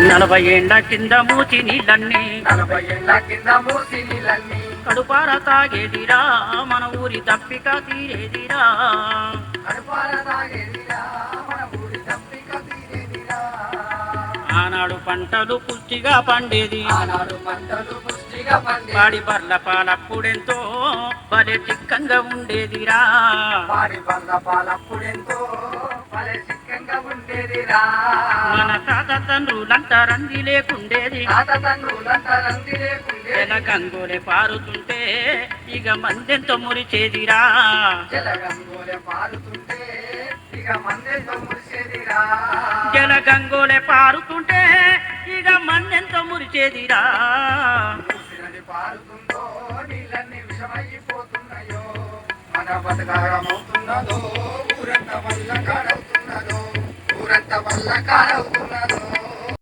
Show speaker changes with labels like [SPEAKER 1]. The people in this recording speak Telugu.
[SPEAKER 1] నలభై ఏండ్ల కింద మూచి నీళ్ళన్నీ.
[SPEAKER 2] నలభై ఏళ్ళ కింద మూసి నీళ్ళన్నీ.
[SPEAKER 1] కడుపార తాగేదిరా మన ఊరి తప్పిక తీరేదిరా.
[SPEAKER 2] కడుపాల తాగేదిరా మన ఊరి తప్పిక తీరేదిరా.
[SPEAKER 1] ఆనాడు పంటలు పుష్టిగా పండేది.
[SPEAKER 2] ఆనాడు పంటలు పుష్టిగా పండి
[SPEAKER 1] పాడి బర్ల పాలప్పుడెంతో భలే చిక్కంగా ఉండేదిరా.
[SPEAKER 2] వాడి బంద పాలప్పుడెంతో భలే చిక్కంగా ఉండేదిరా.
[SPEAKER 1] మన రంది లేకుండేది.
[SPEAKER 2] తాత తండ్రులంతా రంది లేకుండే
[SPEAKER 1] జల గంగోలే పారుతుంటే ఇక మందెంతో మురిచేదిరా.
[SPEAKER 2] జలగంగోలే పారుతుంటే ఇక మందెంతో మురిసేదిరా
[SPEAKER 1] జల గంగోలే పారుతుంటే ఇక మందెంతో మురిచేదిరా.
[SPEAKER 2] పారుతుందో నీళ్ళన్నీ విషమైపోతున్నాయో మన బతకారమవుతున్నదో ఊరంత వల్ల కాడవుతున్నదో ఊరంత వల్ల కాడవుతున్నదో.